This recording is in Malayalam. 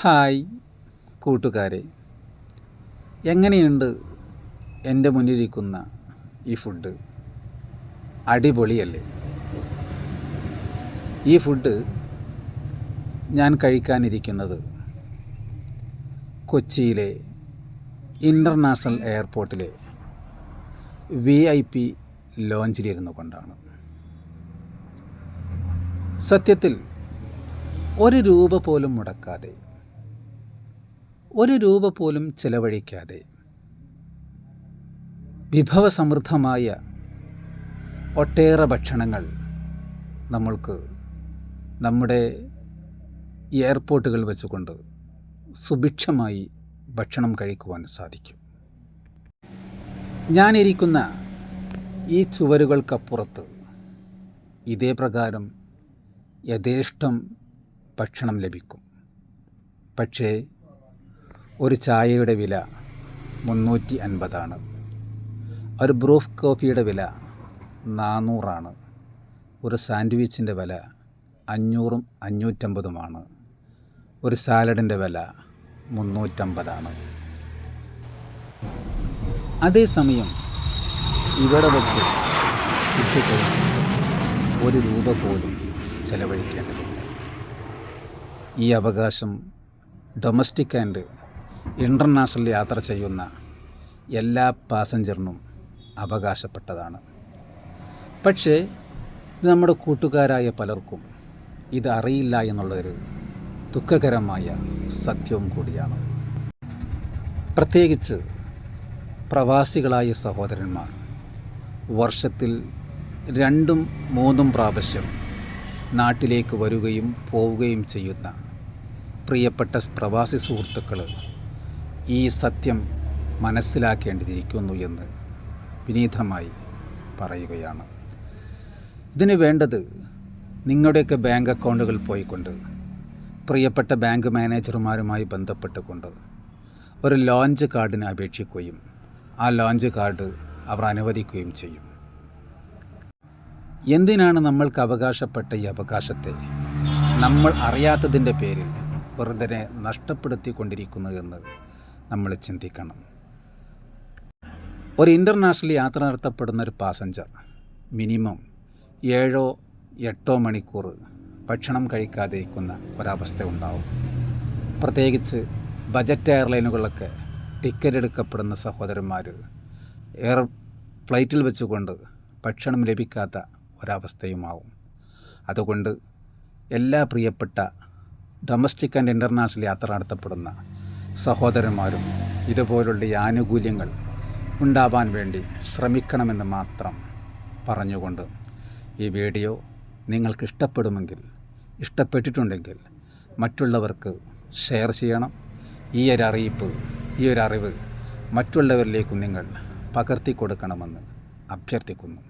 ഹായ് കൂട്ടുകാരെ. എങ്ങനെയുണ്ട് എന്റെ മുന്നിലിരിക്കുന്ന ഈ ഫുഡ്? അടിപൊളിയല്ലേ? ഈ ഫുഡ് ഞാൻ കഴിക്കാനിരിക്കുന്നത് കൊച്ചിയിലെ ഇന്റർനാഷണൽ എയർപോർട്ടിലെ വി ഐ പി ലോഞ്ചിലിരുന്നു കൊണ്ടാണ്. സത്യത്തിൽ ഒരു രൂപ പോലും മുടക്കാതെ ഒരു രൂപ പോലും ചിലവഴിക്കാതെ വിഭവസമൃദ്ധമായ ഒട്ടേറെ ഭക്ഷണങ്ങൾ നമ്മൾക്ക് നമ്മുടെ എയർപോർട്ടുകൾ വെച്ചുകൊണ്ട് സുഭിക്ഷമായി ഭക്ഷണം കഴിക്കുവാൻ സാധിക്കും. ഞാനിരിക്കുന്ന ഈ ചുവരുകൾക്കപ്പുറത്ത് ഇതേ പ്രകാരം യഥേഷ്ടം ഭക്ഷണം ലഭിക്കും. പക്ഷേ ഒരു ചായയുടെ വില മുന്നൂറ്റി അൻപതാണ് ഒരു ബ്രൂഫ് കോഫിയുടെ വില നാനൂറാണ് ഒരു സാൻഡ്വിച്ചിന്റെ വില അഞ്ഞൂറും അഞ്ഞൂറ്റമ്പതുമാണ്. ഒരു സാലഡിന്റെ വില മുന്നൂറ്റമ്പതാണ്. അതേസമയം ഇവിടെ വച്ച് ഫുഡ് കഴിക്കുമ്പോൾ ഒരു രൂപ പോലും ചെലവഴിക്കേണ്ടതില്ല. ഈ അവകാശം ഡൊമസ്റ്റിക് ആൻഡ് ഇന്റർനാഷണൽ യാത്ര ചെയ്യുന്ന എല്ലാ പാസഞ്ചറിനും അവകാശപ്പെട്ടതാണ്. പക്ഷേ നമ്മുടെ കൂട്ടുകാരായ പലർക്കും ഇത് അറിയില്ല എന്നുള്ളതൊരു ദുഃഖകരമായ സത്യവും കൂടിയാണ്. പ്രത്യേകിച്ച് പ്രവാസികളായ സഹോദരന്മാർ വർഷത്തിൽ രണ്ടും മൂന്നും പ്രാവശ്യം നാട്ടിലേക്ക് വരികയും പോവുകയും ചെയ്യുന്ന പ്രിയപ്പെട്ട പ്രവാസി സുഹൃത്തുക്കൾ ഈ സത്യം മനസ്സിലാക്കേണ്ടിയിരിക്കുന്നു എന്ന് വിനീതമായി പറയുകയാണ്. ഇതിന് വേണ്ടത് നിങ്ങളുടെയൊക്കെ ബാങ്ക് അക്കൗണ്ടുകൾ പോയിക്കൊണ്ട് പ്രിയപ്പെട്ട ബാങ്ക് മാനേജർമാരുമായി ബന്ധപ്പെട്ടുകൊണ്ട് ഒരു ലോഞ്ച് കാർഡിന് അപേക്ഷിക്കുകയും ആ ലോഞ്ച് കാർഡ് അവർ അനുവദിക്കുകയും ചെയ്യും. എന്തിനാണ് നമ്മൾക്ക് അവകാശപ്പെട്ട ഈ അവകാശത്തെ നമ്മൾ അറിയാത്തതിന്റെ പേരിൽ വെറുതെ നഷ്ടപ്പെടുത്തിക്കൊണ്ടിരിക്കുന്നതെന്ന് നമ്മൾ ചിന്തിക്കണം. ഒരു ഇന്റർനാഷണൽ യാത്ര നടത്തപ്പെടുന്ന ഒരു പാസഞ്ചർ മിനിമം ഏഴോ എട്ടോ മണിക്കൂർ ഭക്ഷണം കഴിക്കാതെ ഇരിക്കുന്ന ഒരവസ്ഥ ഉണ്ടാവും. പ്രത്യേകിച്ച് ബജറ്റ് എയർലൈനുകളൊക്കെ ടിക്കറ്റ് എടുക്കപ്പെടുന്ന സഹോദരന്മാർ എയർ ഫ്ലൈറ്റിൽ വെച്ചുകൊണ്ട് ഭക്ഷണം ലഭിക്കാത്ത ഒരവസ്ഥയുമാവും. അതുകൊണ്ട് എല്ലാ പ്രിയപ്പെട്ട ഡൊമസ്റ്റിക് ആൻഡ് ഇന്റർനാഷണൽ യാത്ര നടത്തപ്പെടുന്ന സഹോദരന്മാരും ഇതുപോലുള്ള ഈ ആനുകൂല്യങ്ങൾ ഉണ്ടാവാൻ വേണ്ടി ശ്രമിക്കണമെന്ന് മാത്രം പറഞ്ഞുകൊണ്ട് ഈ വീഡിയോ നിങ്ങൾക്ക് ഇഷ്ടപ്പെടുമെങ്കിൽ ഇഷ്ടപ്പെട്ടിട്ടുണ്ടെങ്കിൽ മറ്റുള്ളവർക്ക് ഷെയർ ചെയ്യണം. ഈ ഒരു അറിയിപ്പ് ഈ ഒരു അറിവ് മറ്റുള്ളവരിലേക്കും നിങ്ങൾ പകർത്തി കൊടുക്കണമെന്ന് അഭ്യർത്ഥിക്കുന്നു.